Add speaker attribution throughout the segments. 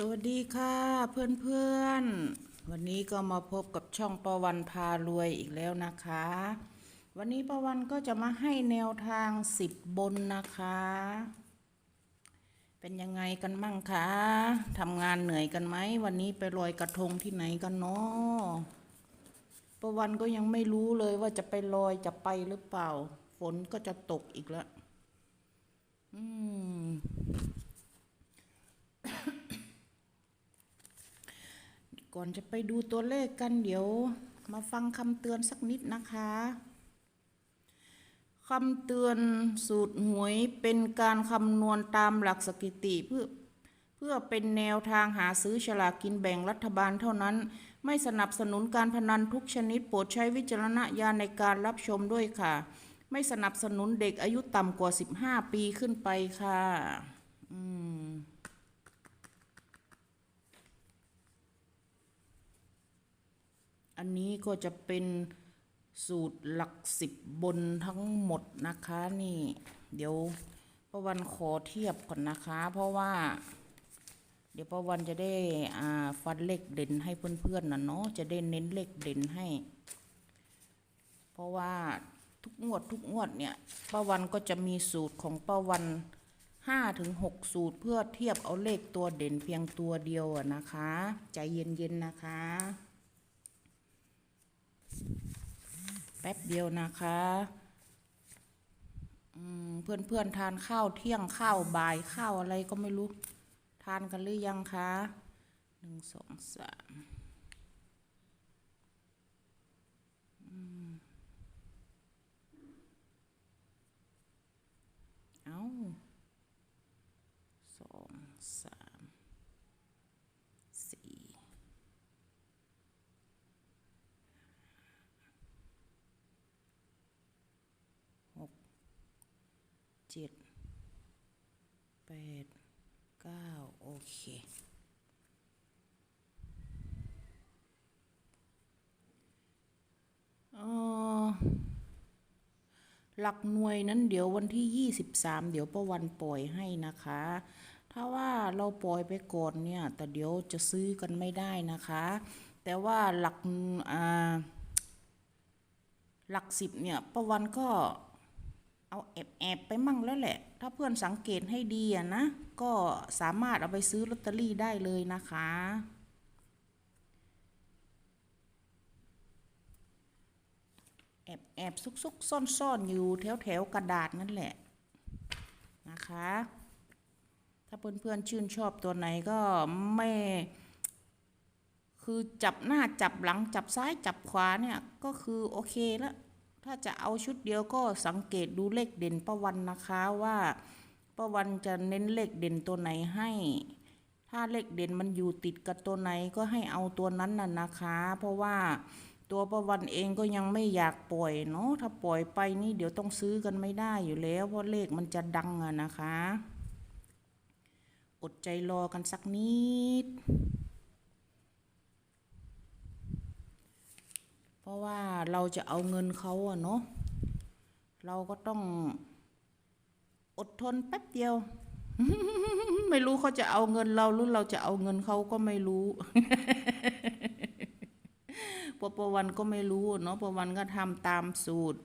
Speaker 1: สวัสดีค่ะเพื่อนๆ วันนี้ก็มาพบกับช่องประวันพารวยอีกแล้วนะคะ วันนี้ประวันก็จะมาให้แนวทางสิบบนนะคะ เป็นยังไงกันมั่งคะทำงานเหนื่อยกันไหมวันนี้ไปลอยกระทงที่ไหนกันเนาะประวันก็ยังไม่รู้เลยว่าจะไปลอยจะไปหรือเปล่า ฝนก็จะตกอีกแล้วอืม ก่อนจะไปดูตัวเลขกันเดี๋ยวมาฟังคำเตือนสักนิดนะคะคำเตือนสูตรหวยเป็นการคำนวณตามหลักสถิติเพื่อเพื่อเป็นแนวทางหาซื้อฉลากกินแบ่งรัฐบาลเท่านั้น ไม่สนับสนุนการพนันทุกชนิดโปรดใช้วิจารณญาณในการรับชมด้วยค่ะ ไม่สนับสนุนเด็กอายุต่ำกว่า 15 ปีขึ้นไปค่ะ อืม อันนี้ก็จะเป็นสูตรหลักสิบบนทั้งหมดนะคะนี่ เดี๋ยวประวันขอเทียบก่อนนะคะ เพราะว่า เดี๋ยวประวันจะได้อ่าฟันเลขเด่นให้เพื่อนๆนะเนาะจะได้เน้นเลขเด่นให้ เพราะว่าทุกงวดทุกงวดเนี่ยป้าวันก็จะมีสูตรของป้าวันห้าถึงหกสูตรเพื่อเทียบเอาเลขตัวเด่นเพียงตัวเดียวนะคะ ใจเย็นๆนะคะ แป๊บเดียวนะคะอืมเพื่อนๆทานข้าวเที่ยงข้าวบ่ายข้าวอะไรก็ไม่รู้ ทานกันหรือยังคะหนึ่งสองสามเอาสองสามสี่ เจ็ดแปดเก้าโอเคเออหลักหน่วยนั้นเดี๋ยววันที่ยี่สิบสามเดี๋ยวประวันปล่อยให้นะคะ ถ้าว่าเราปล่อยไปก่อนเนี่ย แต่เดี๋ยวจะซื้อกันไม่ได้นะคะ แต่ว่าหลักอ่าหลักสิบเนี่ยประวันก็ เอาแอบแอบไปมั่งแล้วแหละ ถ้าเพื่อนสังเกตให้ดีอะนะ ก็สามารถเอาไปซื้อลอตเตอรี่ได้เลยนะคะ แอบแอบซุกซุกซ่อนซ่อนอยู่แถวแถวกระดาษนั่นแหละนะคะ ถ้าเพื่อนเพื่อนๆชื่นชอบตัวไหนก็ไม่คือจับหน้าจับหลังจับซ้ายจับขวาเนี่ยก็คือโอเคแล้ว ถ้าจะเอาชุดเดียวก็สังเกตดูเลขเด่นป้าวันนะคะว่าป้าวันจะเน้นเลขเด่นตัวไหนให้ ถ้าเลขเด่นมันอยู่ติดกับตัวไหนก็ให้เอาตัวนั้นน่ะนะคะ เพราะว่าตัวป้าวันเองก็ยังไม่อยากปล่อยเนาะถ้าปล่อยไปนี่เดี๋ยวต้องซื้อกันไม่ได้อยู่แล้ว เพราะเลขมันจะดังอะนะคะ อดใจรอกันสักนิด เพ ราะว่าเราจะเอาเงินเขาอะเนาะเราก็ต้องอดทนแป๊บเดียว ไม่รู้เขาจะเอาเงินเราหรือเราจะเอาเงินเขาก็ไม่รู้ปปวันก็ไม่รู้เนาะปวันก็ทำตามสูตร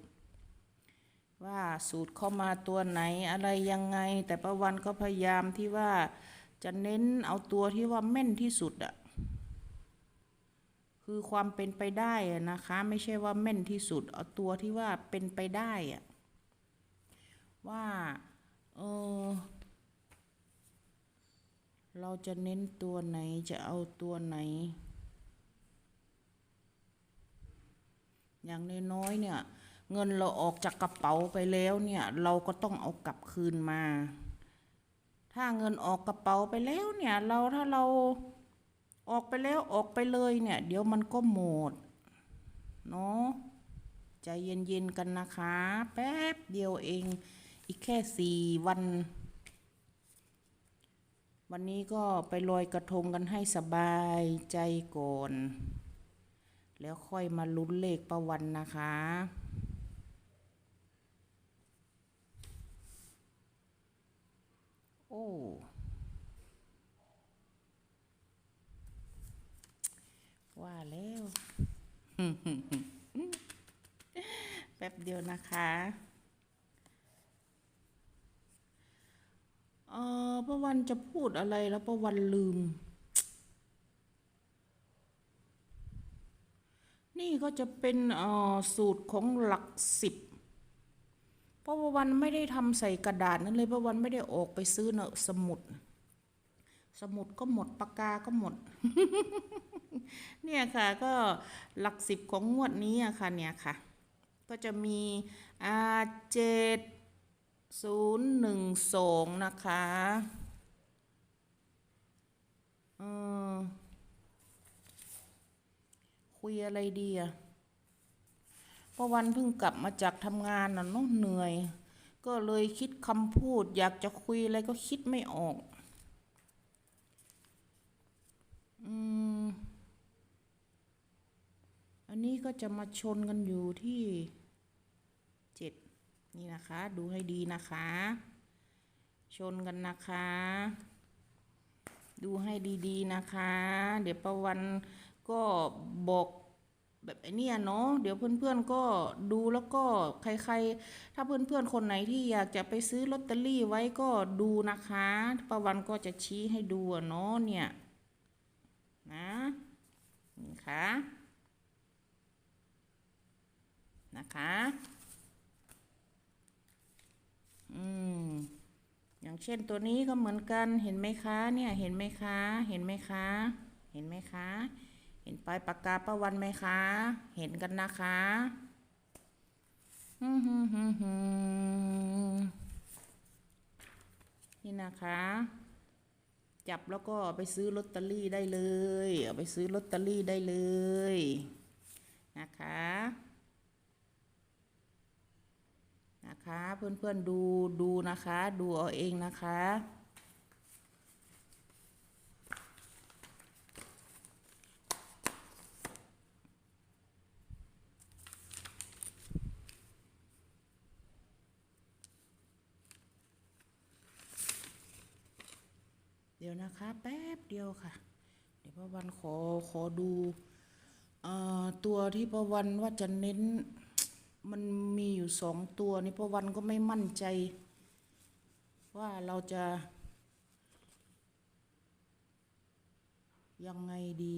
Speaker 1: ว่าสูตรเข้ามาตัวไหนอะไรยังไง แต่ปวันก็พยายามที่ว่าจะเน้นเอาตัวที่ว่าแม่นที่สุดอะ คือความเป็นไปได้นะคะ ไม่ใช่ว่าแม่นที่สุด เอาตัวที่ว่าเป็นไปได้อะว่าเออเราจะเน้นตัวไหนจะเอาตัวไหน อย่างน้อยๆเนี่ย เงินเราออกจากกระเป๋าไปแล้วเนี่ย เราก็ต้องเอากลับคืนมา ถ้าเงินออกกระเป๋าไปแล้วเนี่ย เราถ้าเรา ออกไปแล้วออกไปเลยเนี่ย เดี๋ยวมันก็หมดเนาะใจเย็นๆกันนะคะ แป๊บเดียวเอง อีกแค่สี่วัน วันนี้ก็ไปลอยกระทงกันให้สบายใจก่อน แล้วค่อยมาลุ้นเลขประวันนะคะโอ้ ว่าแล้วแป๊บเดียวนะคะเออป้าวันจะพูดอะไรแล้วป้าวันลืม นี่ก็จะเป็นอ่อสูตรของหลักสิบเพราะวันไม่ได้ทำใส่กระดาษนั่นเลยเพราะวันไม่ได้ออกไปซื้อเนอะสมุด สมุดก็หมดปากกาก็หมด เนี่ยค่ะก็หลักสิบของงวดนี้อะค่ะเนี่ยค่ะ ก็จะมีอาเจ็ดศูนย์หนึ่งสองนะคะเออคุยอะไรดีอะเพราะวันเพิ่งกลับมาจากทำงานน่ะเนาะเหนื่อย ก็เลยคิดคำพูด อยากจะคุยอะไรก็คิดไม่ออก อันนี้ก็จะมาชนกันอยู่ที่เจ็ดนี่นะคะ ดูให้ดีนะคะ ชนกันนะคะ ดูให้ดีๆนะคะ เดี๋ยวประวันก็บอกแบบไอ้นี่เนาะเดี๋ยวเพื่อนๆก็ดูแล้วก็ใครๆ ถ้าเพื่อนๆคนไหนที่อยากจะไปซื้อลอตเตอรี่ไว้ก็ดูนะคะ ประวันก็จะชี้ให้ดูเนาะเนี่ย นะนี่ค่ะนะคะอืมอย่างเช่นตัวนี้ก็เหมือนกันเห็นไหมคะเนี่ยเห็นไหมคะเห็นไหมคะเห็นไหมคะเห็นปลายปากกาประวันไหมคะ เห็นกันนะคะนี่นะคะ จับแล้วก็ไปซื้อลอตเตอรี่ได้เลย เอาไปซื้อลอตเตอรี่ได้เลย นะคะ นะคะ เพื่อนๆดูดูนะคะ ดูเอาเองนะคะ ดี๋ยวนะคะ แป๊บเดียวค่ะ เดี๋ยวประวันขอขอดูเอ่อตัวที่ประวันว่าจะเน้น มันมีอยู่สองตัวนี่ประวันก็ไม่มั่นใจ ว่าเราจะ ยังไงดี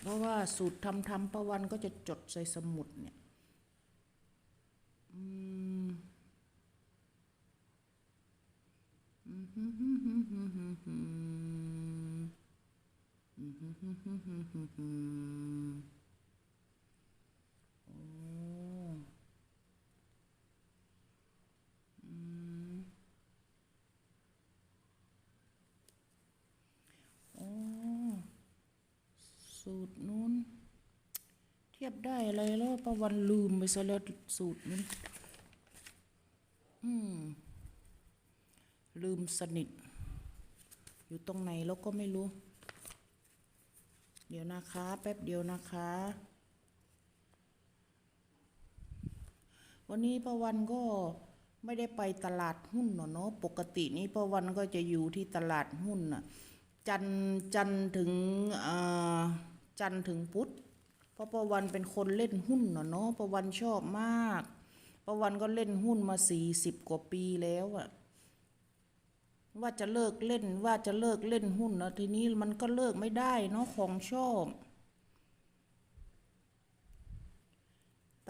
Speaker 1: เพราะว่าสูตรทำทำประวันก็จะจดใส่สมุดเนี่ย อืม โอ้โอ้สูตรนู้น เทียบได้อะไรแล้วประวันลืมไปซะแล้วสูตรนู้นอืม ลืมสนิท อยู่ตรงไหนแล้วก็ไม่รู้ เดี๋ยวนะคะ แป๊บเดียวนะคะ วันนี้ประวันก็ไม่ได้ไปตลาดหุ้นหรอเนาะปกตินี้ประวันก็จะอยู่ที่ตลาดหุ้นน่ะจันจันถึงจันถึงพุธเพราะประวันเป็นคนเล่นหุ้นเนาะเนาะประวันชอบมาก ประวันก็เล่นหุ้นมาสี่สิบกว่าปีแล้วอะ ว่าจะเลิกเล่นว่าจะเลิกเล่นหุ้นนะทีนี้มันก็เลิกไม่ได้เนาะของชอบ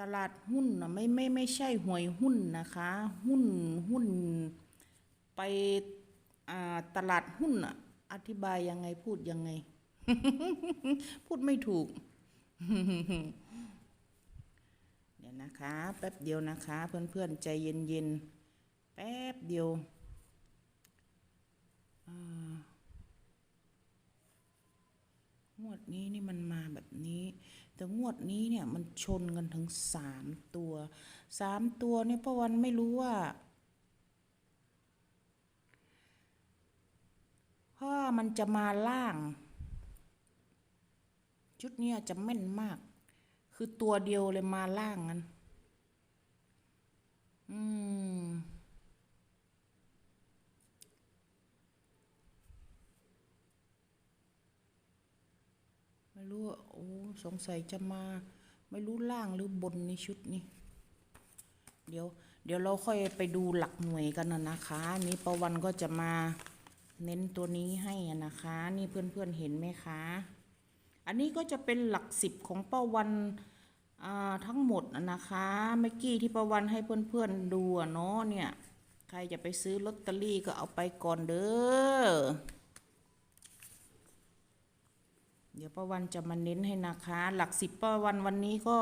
Speaker 1: ตลาดหุ้นนะไม่ไม่ไม่ใช่หวยหุ้นนะคะ หุ้นหุ้นไปอ่าตลาดหุ้นอะอธิบายยังไงพูดยังไง พูดไม่ถูก เดี๋ยวนะคะ แป๊บเดียวนะคะ เพื่อนๆใจเย็นๆ แป๊บเดียว งวดนี้นี่มันมาแบบนี้ แต่งวดนี้เนี่ยมันชนกันถึงสามตัวสามตัวเนี่ยป้าวันไม่รู้ว่าเพราะว่ามันจะมาล่าง ชุดเนี้ยจะแม่นมาก คือตัวเดียวเลยมาล่างกันอืม ไม่รู้โอ้สงสัยจะมา ไม่รู้ล่างหรือบนในชุดนี้เดี๋ยว เดี๋ยวเราค่อยไปดูหลักหน่วยกันนะนะคะนี่ประวันก็จะมาเน้นตัวนี้ให้นะคะ นี่เพื่อนๆเห็นไหมคะ อันนี้ก็จะเป็นหลักสิบของป้าวันทั้งหมดนะคะเมื่อกี้ที่ป้าวันให้เพื่อนๆดูอะเนาะเนี่ย ใครจะไปซื้อลอตเตอรี่ก็เอาไปก่อนเด้อ เดี๋ ยวป้าวันจะมาเน้นให้นะคะ หลักสิบป้าวันวันนี้ก็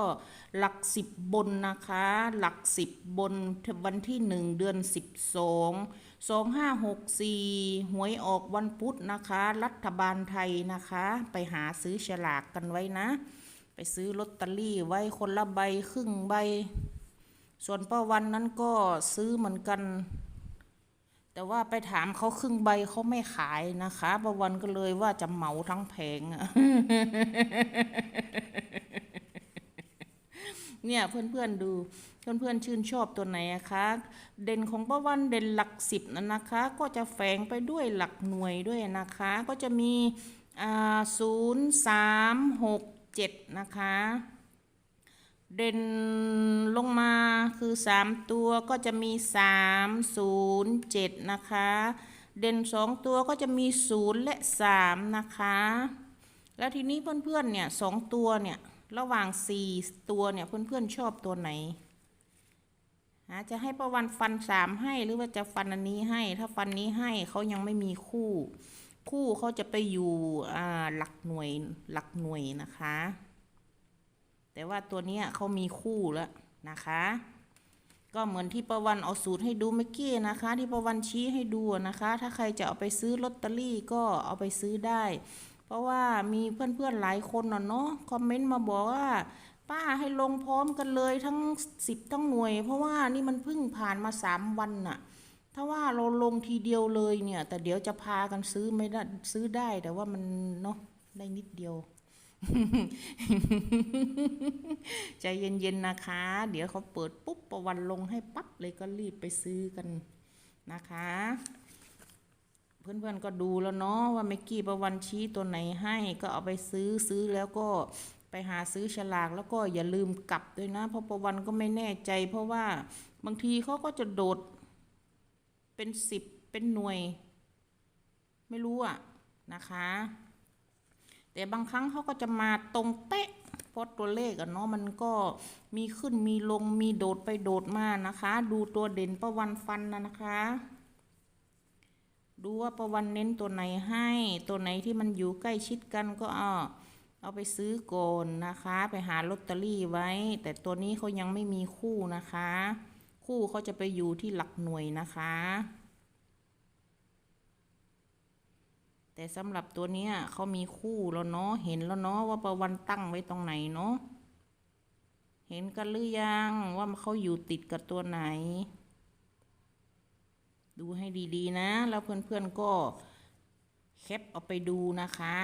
Speaker 1: หลักสิบบนนะคะ หลักสิบบนวันที่หนึ่งเดือนสิบสองสองห้าหกสี่หวยออกวันพุธนะคะ รัฐบาลไทยนะคะ ไปหาซื้อฉลากกันไว้นะ ไปซื้อลอตเตอรี่ไว้คนละใบครึ่งใบ ส่วนป้าวันนั้นก็ซื้อเหมือนกัน แต่ว่าไปถามเขาครึ่งใบเขาไม่ขายนะคะประวันก็เลยว่าจะเหมาทั้งแผงเนี่ยเพื่อนๆดูเพื่อนๆชื่นชอบตัวไหนอะคะ เด่นของป้าวันเด่นหลักสิบนะนะคะ ก็จะแฝงไปด้วยหลักหน่วยด้วยนะคะ ก็จะมีศูนย์สามหกเจ็ดนะคะ เด่นลงมาคือ 3 ตัวก็จะมี 3 0 7 นะคะ เด่น 2 ตัวก็จะมี 0 และ 3 นะคะ แล้วทีนี้เพื่อนๆเนี่ยสองตัวเนี่ย ระหว่าง 4 ตัวเนี่ย เพื่อนๆชอบตัวไหนจะให้ประวันฟัน 3 ให้หรือว่าจะฟันอันนี้ให้ ถ้าฟันนี้ให้เขายังไม่มีคู่ คู่เขาจะไปอยู่อ่าหลักหน่วยหลักหน่วยนะคะ แต่ว่าตัวนี้เขามีคู่แล้วนะคะ ก็เหมือนที่ประวันเอาสูตรให้ดูเมื่อกี้นะคะ ที่ประวันชี้ให้ดูนะคะ ถ้าใครจะเอาไปซื้อลอตเตอรี่ก็เอาไปซื้อได้ เพราะว่ามีเพื่อนๆหลายคนน่ะเนาะคอมเมนต์มาบอกว่าป้าให้ลงพร้อมกันเลยทั้งสิบทั้งหน่วย เพราะว่านี่มันเพิ่งผ่านมาสามวันน่ะ ถ้าว่าเราลงทีเดียวเลยเนี่ย แต่เดี๋ยวจะพากันซื้อไม่ได้ซื้อได้แต่ว่ามันเนาะได้นิดเดียว ใจเย็นๆนะคะ เดี๋ยวเขาเปิดปุ๊บประวันลงให้ปั๊บเลยก็รีบไปซื้อกันนะคะ เพื่อนๆก็ดูแล้วเนาะว่าเมกกี้ประวันชี้ตัวไหนให้ก็เอาไปซื้อซื้อแล้วก็ไปหาซื้อฉลากแล้วก็อย่าลืมกลับด้วยนะ เพราะประวันก็ไม่แน่ใจ เพราะว่าบางทีเขาก็จะโดดเป็นสิบเป็นหน่วย ไม่รู้อะนะคะ แต่บางครั้งเขาก็จะมาตรงเป๊ะเพราะตัวเลขอะเนาะมันก็มีขึ้นมีลงมีโดดไปโดดมานะคะ ดูตัวเด่นประวันฟันนะนะคะ ดูว่าประวันเน้นตัวไหนให้ ตัวไหนที่มันอยู่ใกล้ชิดกันก็เอาเอาไปซื้อก่อนนะคะ ไปหาลอตเตอรี่ไว้ แต่ตัวนี้เขายังไม่มีคู่นะคะ คู่เขาจะไปอยู่ที่หลักหน่วยนะคะ แต่สำหรับตัวเนี้ยเขามีคู่แล้วเนาะเห็นแล้วเนาะว่าประวันตั้งไว้ตรงไหนเนาะเห็นกันหรือยังว่าเขาอยู่ติดกับตัวไหน ดูให้ดีๆนะ แล้วเพื่อนๆก็แคปเอาไปดูนะคะ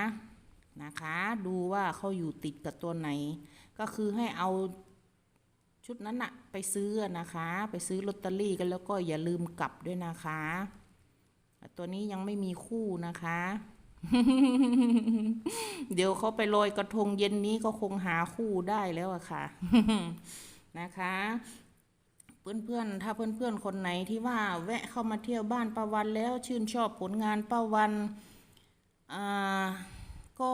Speaker 1: นะคะ ดูว่าเขาอยู่ติดกับตัวไหน ก็คือให้เอาชุดนั้นอะไปซื้อนะคะ ไปซื้อลอตเตอรี่กันแล้วก็อย่าลืมกลับด้วยนะคะ ตัวนี้ยังไม่มีคู่นะคะ เดี๋ยวเขาไปลอยกระทงเย็นนี้ก็คงหาคู่ได้แล้วอะค่ะ นะคะเพื่อนๆ ถ้าเพื่อนๆ คนไหนที่ว่าแวะเข้ามาเที่ยวบ้านป้าวันแล้วชื่นชอบผลงานป้าวัน อ่า ก็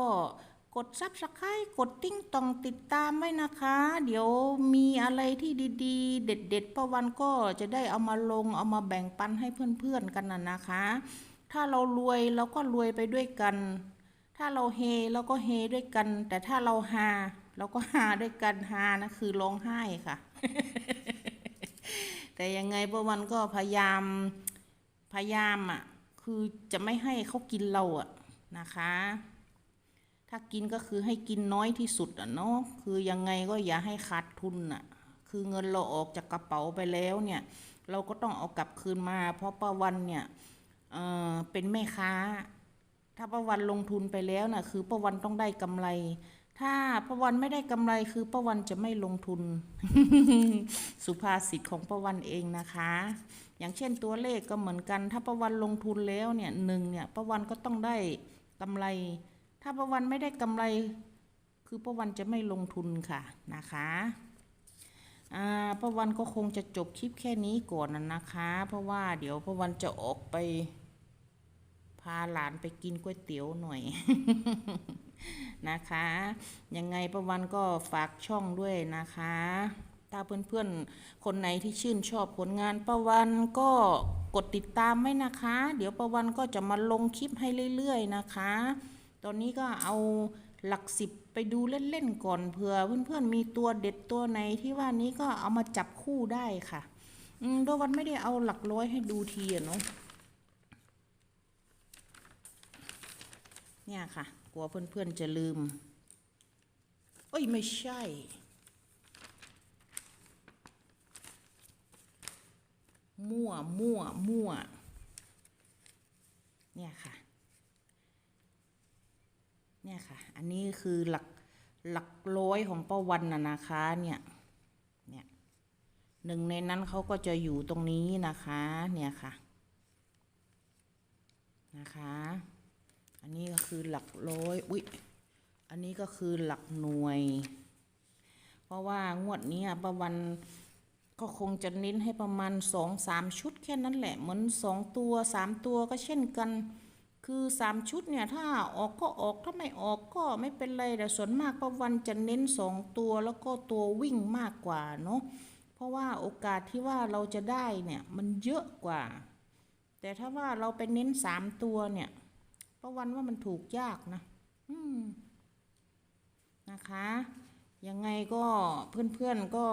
Speaker 1: กดซับสไครต์กดติ้งตองติดตามไว้นะคะ เดี๋ยวมีอะไรที่ดีๆ เด็ดๆป้าวันก็จะได้เอามาลงเอามาแบ่งปันให้เพื่อนๆกันนะนะคะ ถ้าเรารวยเราก็รวยไปด้วยกัน ถ้าเราเฮเราก็เฮด้วยกัน แต่ถ้าเราฮาเราก็ฮาด้วยกันฮานะคือร้องไห้ค่ะ แต่ยังไงป้าวันก็พยายามพยายามอะคือจะไม่ให้เขากินเราอะนะคะ ถ้ากินก็คือให้กินน้อยที่สุดอะเนาะคือยังไงก็อย่าให้ขาดทุนอะคือเงินเราออกจากกระเป๋าไปแล้วเนี่ย เราก็ต้องเอากลับคืนมา เพราะป้าวันเนี่ยเออเป็นแม่ค้า ถ้าป้าวันลงทุนไปแล้วน่ะคือป้าวันต้องได้กำไร ถ้าป้าวันไม่ได้กำไรคือป้าวันจะไม่ลงทุน สุภาษิตของป้าวันเองนะคะ อย่างเช่นตัวเลขก็เหมือนกัน ถ้าป้าวันลงทุนแล้วเนี่ยหนึ่งเนี่ยป้าวันก็ต้องได้กำไร ถ้าป้าวันไม่ได้กำไร คือป้าวันจะไม่ลงทุนค่ะนะคะป้าวันก็คงจะจบคลิปแค่นี้ก่อนนะนะคะ เพราะว่าเดี๋ยวป้าวันจะออกไป พาหลานไปกินก๋วยเตี๋ยวหน่อยนะคะ ยังไงประวันก็ฝากช่องด้วยนะคะ ถ้าเพื่อนๆ คนไหนที่ชื่นชอบผลงานประวันก็กดติดตามไว้นะคะ เดี๋ยวประวันก็จะมาลงคลิปให้เรื่อยๆนะคะ ตอนนี้ก็เอาหลักสิบไปดูเล่นๆก่อนเผื่อเพื่อนๆมีตัวเด็ดตัวไหนที่ว่านี้ก็เอามาจับคู่ได้ค่ะ อืมประวันไม่ได้เอาหลักร้อยให้ดูทีอะเนาะเนี่ยค่ะ กลัวเพื่อนๆจะลืมเอ้ยไม่ใช่มั่วมั่วมั่วเนี่ยค่ะ เนี่ยค่ะ อันนี้คือหลักหลักร้อยของป้าวันนะนะคะเนี่ยเนี่ยหนึ่งในนั้นเขาก็จะอยู่ตรงนี้นะคะ เนี่ยค่ะนะคะ อันนี้ก็คือหลักร้อยอุ๊ยอันนี้ก็คือหลักหน่วย เพราะว่างวดนี้ประวันก็คงจะเน้นให้ประมาณสองสามชุดแค่นั้นแหละ เหมือนสองตัวสามตัวก็เช่นกัน คือสามชุดเนี่ยถ้าออกก็ออกถ้าไม่ออกก็ไม่เป็นไรแต่ส่วนมากประวันจะเน้นสองตัวแล้วก็ตัววิ่งมากกว่าเนาะเพราะว่าโอกาสที่ว่าเราจะได้เนี่ยมันเยอะกว่า แต่ถ้าว่าเราไปเน้นสามตัวเนี่ยป้าวันว่ามันถูกยากนะอืมนะคะ ยังไงก็เพื่อนๆก็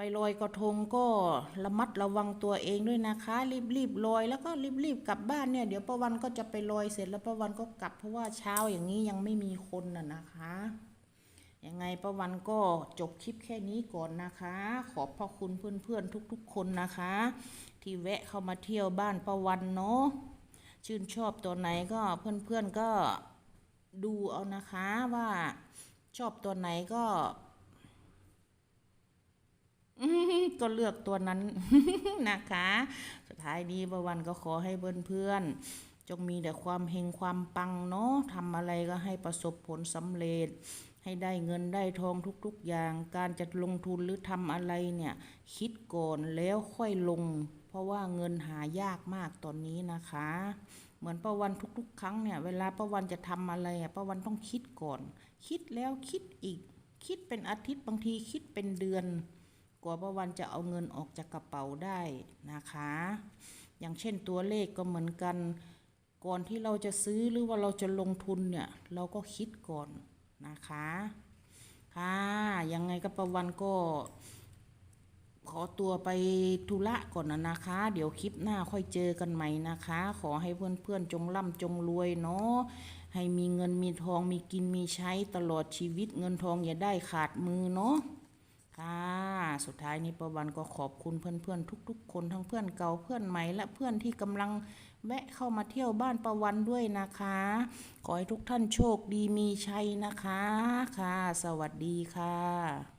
Speaker 1: ไปลอยกระทงก็ระมัดระวังตัวเองด้วยนะคะ รีบๆลอยแล้วก็รีบๆกลับบ้านเนี่ยเดี๋ยวป้าวันก็จะไปลอยเสร็จแล้วป้าวันก็กลับเพราะว่าเช้าอย่างนี้ยังไม่มีคนน่ะนะคะยังไงป้าวันก็จบคลิปแค่นี้ก่อนนะคะ ขอบพระคุณเพื่อนๆทุกๆ คนนะคะ ที่แวะเข้ามาเที่ยวบ้านป้าวันเนาะชื่นชอบตัวไหนก็เพื่อนๆก็ดูเอานะคะว่าชอบตัวไหนก็ อื้อหือ ก็เลือกตัวนั้นนะคะ สุดท้ายนี้ป้าวันก็ขอให้เพื่อนๆจงมีแต่ความเฮงความปังเนาะทำอะไรก็ให้ประสบผลสำเร็จ ให้ได้เงินได้ทองทุกๆอย่าง การจะลงทุนหรือทำอะไรเนี่ย คิดก่อนแล้วค่อยลง เพราะว่าเงินหายากมากตอนนี้นะคะเหมือนป้าวันทุก ๆ ครั้งเนี่ย เวลาป้าวันจะทำอะไรอะป้าวันต้องคิดก่อน คิดแล้วคิดอีก คิดเป็นอาทิตย์บางทีคิดเป็นเดือน กว่าป้าวันจะเอาเงินออกจากกระเป๋าได้นะคะ อย่างเช่นตัวเลขก็เหมือนกัน ก่อนที่เราจะซื้อหรือว่าเราจะลงทุนเนี่ยเราก็คิดก่อนนะคะค่ะยังไงก็ประวันก็ขอตัวไปธุระก่อนนะนะคะ เดี๋ยวคลิปหน้าค่อยเจอกันใหม่นะคะ ขอให้เพื่อนๆจงร่ำจงรวยเนาะ ให้มีเงินมีทองมีกินมีใช้ตลอดชีวิตเงินทองอย่าได้ขาดมือเนาะ ค่ะ สุดท้ายนี้ประวันก็ขอบคุณเพื่อนๆ ทุก ๆ คนทั้งเพื่อนเก่าเพื่อนใหม่และเพื่อนที่กำลังแวะเข้ามาเที่ยวบ้านประวันด้วยนะคะ ขอให้ทุกท่านโชคดีมีชัยนะคะ ค่ะ สวัสดีค่ะ